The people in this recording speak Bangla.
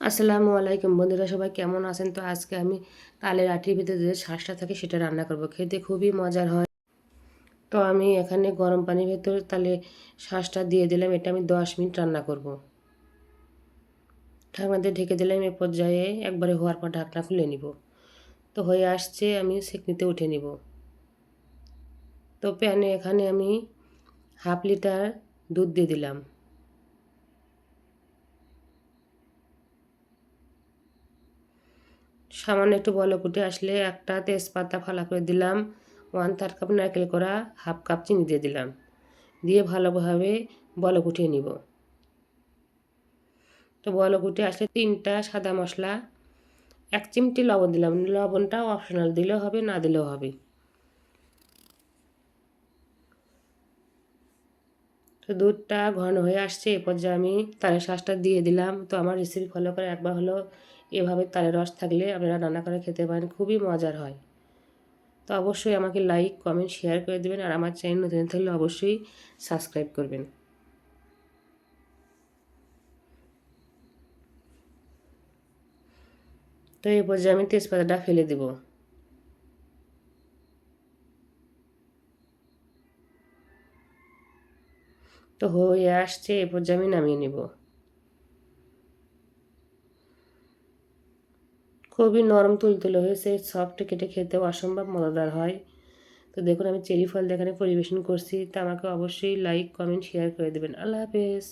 আসসালামু আলাইকুম বন্ধুরা, সবাই কেমন আছেন? তো আজকে আমি তালের আটির ভিতরে যে শ্বাসটা থাকে সেটা রান্না করব। খেতে খুবই মজার হয়। তো আমি এখানে গরম পানির ভেতর তালে শ্বাসটা দিয়ে দিলাম। এটা আমি দশ মিনিট রান্না করব। ঢাকনাতে ঢেকে দিলাম। এ পর্যায়ে একবারে হওয়ার পর ঢাকনা খুলে নিব। তো হয়ে আসছে, আমি সেকনিতে উঠে নিব। তো প্যানে এখানে আমি হাফ লিটার দুধ দিয়ে দিলাম। সামান্য একটু বল কুটে আসলে একটা তেজপাতা ফালা করে দিলাম ওয়ান থার্ড কাপ নারকেল করা হাফ কাপ চিনি দিয়ে দিলাম। দিয়ে ভালোভাবে বল কুটিয়ে নিব। তো বল কুটে আসলে তিনটা সাদা মশলা, এক চিমটি লবণ দিলাম। লবণটা অপশনাল দিলেও হবে, না দিলেও হবে। তো দুধটা ঘন হয়ে আসছে এরপর যে আমি তালের শ্বাসটা দিয়ে দিলাম। তো আমার রেসিপি ফলো করে একবার হলো এভাবে তালের রস থাকলে আপনারা রান্না করে খেতে পারেন, খুবই মজার হয়। তো অবশ্যই আমাকে লাইক কমেন্ট শেয়ার করে দেবেন আর আমার চ্যানেল নতুন থাকলে অবশ্যই সাবস্ক্রাইব করবেন। তো এই পর্যায়ে আমি তেজপাতাটা ফেলে দেবো। তো হয়ে আসছে, এ পর্যায়ে আমি নামিয়ে নেব। খুবই নরম তুলতুলে হয়েছে, সফট কেটে খেতে অসম্ভব মজাদার হয়। তো দেখুন, আমি চেরি ফল দেখানে পরিবেশন করছি। তা আমাকে অবশ্যই লাইক কমেন্ট শেয়ার করে দেবেন। আল্লাহ হাফেজ।